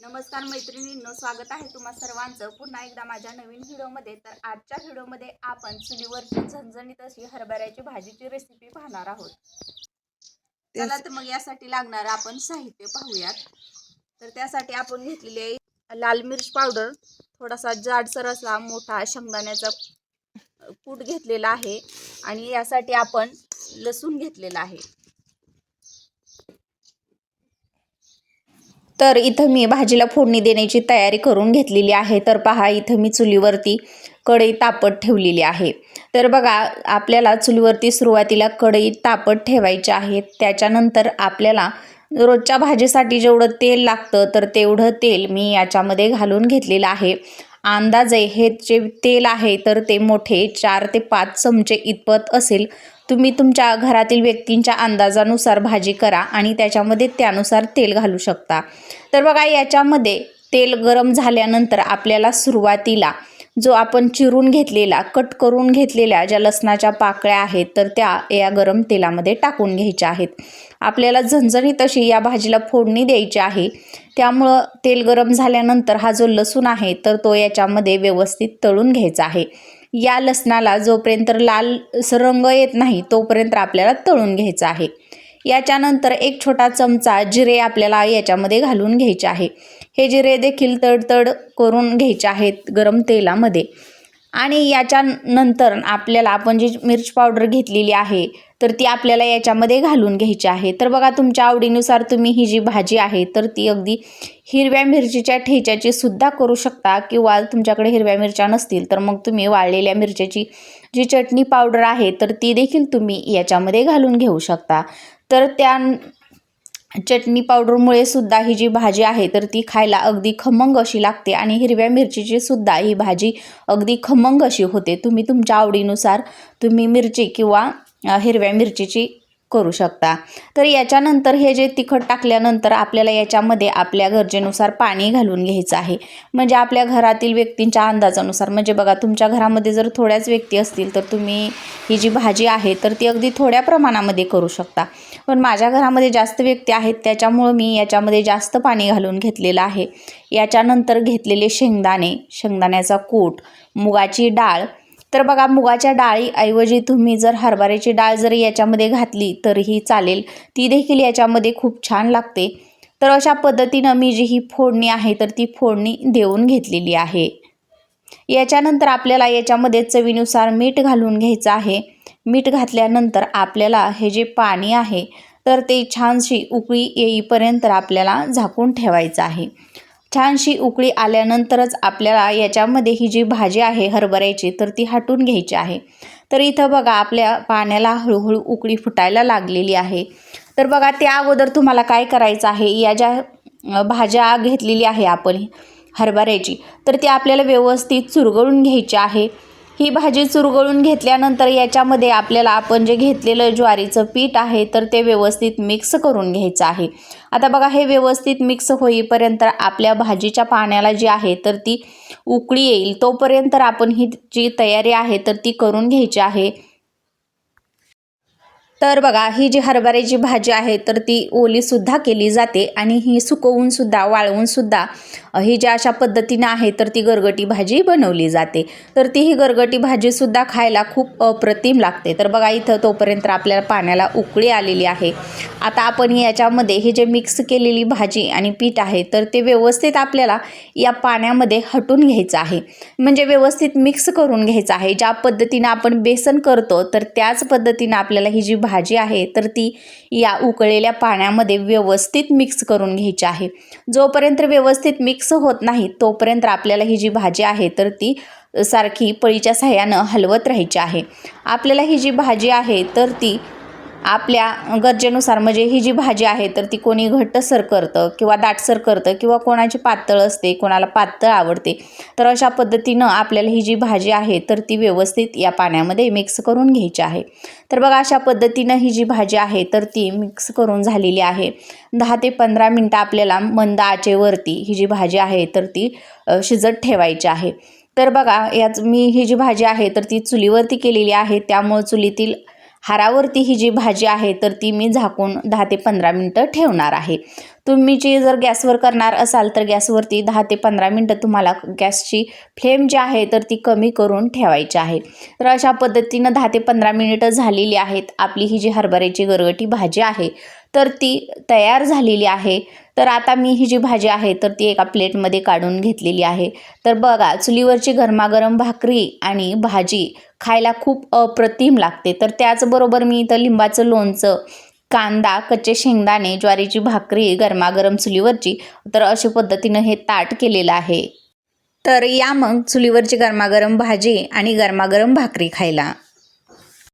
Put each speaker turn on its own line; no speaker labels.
नमस्कार मैत्रिणींनो स्वागत आहे तुम्हा सर्वांचं. पुन्हा एकदा माझ्या नवीन व्हिडिओमध्ये. तर आजच्या व्हिडिओमध्ये आपण चुलीवरची झणझणीत अशी हरभऱ्याची भाजीची रेसिपी पाहणार आहोत. चला तर मग यासाठी लागणार आपण साहित्य पाहूयात. तर त्यासाठी आपण घेतलेली आहे लाल मिर्च पावडर. थोडासा जाडसर असा मोठा शेंगदाण्याचा कूट घेतलेला आहे. आणि यासाठी आपण लसूण घेतलेला आहे. तर इथं मी भाजीला फोडणी देण्याची तयारी करून घेतलेली आहे. तर पहा इथं मी चुलीवरती कढई तापत ठेवलेली आहे. तर बघा आपल्याला चुलीवरती सुरुवातीला कढई तापत ठेवायची आहे. त्याच्यानंतर आपल्याला रोजच्या भाजीसाठी जेवढं तेल लागतं तर तेवढं तेल मी याच्यामध्ये घालून घेतलेलं आहे. अंदाजे हे जे तेल आहे तर ते मोठे चार ते पाच चमचे इतपत असेल. तुम्ही तुमच्या घरातील व्यक्तींच्या अंदाजानुसार भाजी करा आणि त्याच्यामध्ये त्यानुसार तेल घालू शकता. तर बघा याच्यामध्ये तेल गरम झाल्यानंतर आपल्याला सुरुवातीला जो आपण चिरून घेतलेला कट करून घेतलेल्या ज्या लसणाच्या पाकळ्या आहेत तर त्या या गरम तेलामध्ये टाकून घ्यायच्या आहेत. आपल्याला झणझणीत अशी या भाजीला फोडणी द्यायची आहे. त्यामुळं तेल गरम झाल्यानंतर हा जो लसूण आहे तर तो याच्यामध्ये व्यवस्थित तळून घ्यायचा आहे. या लसणाला जोपर्यंत लाल रंग येत नाही तोपर्यंत आपल्याला तळून घ्यायचा आहे. याच्यानंतर एक छोटा चमचा जिरे आपल्याला याच्यामध्ये घालून घ्यायचे आहे. हे जिरे देखील तडतड करून घ्यायचे आहेत गरम तेलामध्ये. आणि याच्यानंतर आपल्याला आपण जी मिर्च पावडर घेतलेली आहे तर ती आपल्याला याच्यामध्ये घालून घ्यायची आहे. तर बघा तुमच्या आवडीनुसार तुम्ही ही जी भाजी आहे तर ती अगदी हिरव्या मिरचीच्या ठेच्याची सुद्धा करू शकता किंवा तुमच्याकडे हिरव्या मिरच्या नसतील तर मग तुम्ही वाळलेल्या मिरच्याची जी चटणी पावडर आहे तर ती देखील तुम्ही याच्यामध्ये घालून घेऊ शकता. तर त्या चटणी पावडरमुळे सुद्धा ही जी भाजी आहे तर ती खायला अगदी खमंग अशी लागते. आणि हिरव्या मिरचीची सुद्धा ही भाजी अगदी खमंग अशी होते. तुम्ही तुमच्या आवडीनुसार तुम्ही मिरची किंवा हिरव्या मिरचीची करू शकता. तर याच्यानंतर हे जे तिखट टाकल्यानंतर आपल्याला याच्यामध्ये आपल्या गरजेनुसार पाणी घालून घ्यायचं आहे. म्हणजे आपल्या घरातील व्यक्तींच्या अंदाजानुसार म्हणजे बघा तुमच्या घरामध्ये जर थोड्याच व्यक्ती असतील तर तुम्ही ही जी भाजी आहे तर ती अगदी थोड्या प्रमाणामध्ये करू शकता. पण माझ्या घरामध्ये जास्त व्यक्ती आहेत त्याच्यामुळं मी याच्यामध्ये जास्त पाणी घालून घेतलेलं आहे. याच्यानंतर घेतलेले शेंगदाणे शेंगदाण्याचा कूट मुगाची डाळ तर बघा मुगाच्या डाळीऐवजी तुम्ही जर हरभऱ्याची डाळ जर याच्यामध्ये घातली तरीही चालेल. ती देखील याच्यामध्ये खूप छान लागते. तर अशा पद्धतीनं मी जी ही फोडणी आहे तर ती फोडणी देऊन घेतलेली आहे. याच्यानंतर आपल्याला याच्यामध्ये चवीनुसार मीठ घालून घ्यायचं आहे. मीठ घातल्यानंतर आपल्याला हे जे पाणी आहे तर ते छानशी उकळी येईपर्यंत आपल्याला झाकून ठेवायचं आहे. छानशी उकळी आल्यानंतरच आपल्याला याच्यामध्ये ही जी भाजी आहे हरभऱ्याची तर ती हटून घ्यायची आहे. तर इथं बघा आपल्या पाण्याला हळूहळू उकळी फुटायला लागलेली आहे. तर बघा त्या अगोदर तुम्हाला काय करायचं आहे? या ज्या भाज्या घेतलेली आहे आपण हरभऱ्याची तर ती आपल्याला व्यवस्थित चुरगळून घ्यायची आहे. ही भाजी चुरगळून घेतल्यानंतर याच्यामध्ये आपल्याला आपण जे घेतलेलं ज्वारीचं पीठ आहे तर ते व्यवस्थित मिक्स करून घ्यायचं आहे. आता बघा हे व्यवस्थित मिक्स होईपर्यंत आपल्या भाजीच्या पाण्याला जी आहे तर ती उकळी येईल. तोपर्यंत आपण ही जी तयारी आहे तर ती करून घ्यायची आहे. तर बघा ही जी हरभऱ्याची भाजी आहे तर ती ओलीसुद्धा केली जाते आणि ही सुकवूनसुद्धा वाळवूनसुद्धा ही ज्या अशा पद्धतीनं आहे तर ती गरगटी भाजी बनवली जाते. तर ती ही गरगटी भाजीसुद्धा खायला खूप अप्रतिम लागते. तर बघा इथं तोपर्यंत आपल्याला पाण्याला उकळी आलेली आहे. आता आपण याच्यामध्ये हे जे मिक्स केलेली भाजी आणि पीठ आहे तर ते व्यवस्थित आपल्याला या पाण्यामध्ये हटून घ्यायचं आहे. म्हणजे व्यवस्थित मिक्स करून घ्यायचं आहे. ज्या पद्धतीनं आपण बेसन करतो तर त्याच पद्धतीनं आपल्याला ही जी भाजी आहे तर ती या उकळलेल्या पाण्यामध्ये व्यवस्थित मिक्स करून घ्यायची आहे. जोपर्यंत व्यवस्थित मिक्स मिक्स होत नाही तोपर्यंत आपल्याला ही जी भाजी आहे तर ती सारखी पळीच्या सहाय्यानं हलवत राहायची आहे. आपल्याला ही जी भाजी आहे तर ती आपल्या गरजेनुसार म्हणजे ही जी भाजी आहे तर ती कोणी घट्टसर करतं किंवा दाटसर करतं किंवा कोणाची पातळ असते कोणाला पातळ आवडते तर अशा पद्धतीनं आपल्याला ही जी भाजी आहे तर ती व्यवस्थित या पाण्यामध्ये मिक्स करून घ्यायची आहे. तर बघा अशा पद्धतीनं ही जी भाजी आहे तर ती मिक्स करून झालेली आहे. दहा ते पंधरा मिनटं आपल्याला मंद आचेवरती ही जी भाजी आहे तर ती शिजत ठेवायची आहे. तर बघा याच मी ही जी भाजी आहे तर ती चुलीवरती केलेली आहे त्यामुळं चुलीतील हारावरती ही जी भाजी आहे तर ती मी झाकून दहा ते पंधरा मिनटं ठेवणार आहे. तुम्ही जी जर गॅसवर करणार असाल तर गॅसवरती दहा ते पंधरा मिनटं तुम्हाला गॅसची फ्लेम जी आहे तर ती कमी करून ठेवायची आहे. तर अशा पद्धतीनं दहा ते पंधरा मिनिटं झालेली आहेत आपली ही जी हरभऱ्याची गरगटी भाजी आहे तर ती तयार झालेली आहे. तर आता मी ही जी भाजी आहे तर ती एका प्लेटमध्ये काढून घेतलेली आहे. तर बघा चुलीवरची गरमागरम भाकरी आणि भाजी खायला खूप अप्रतिम लागते. तर त्याचबरोबर मी इथं लिंबाचं लोणचं कांदा कच्चे शेंगदाणे ज्वारीची भाकरी गरमागरम चुलीवरची तर अशा पद्धतीनं हे ताट केलेलं आहे. तर या मग चुलीवरची गरमागरम भाजी आणि गरमागरम भाकरी खायला.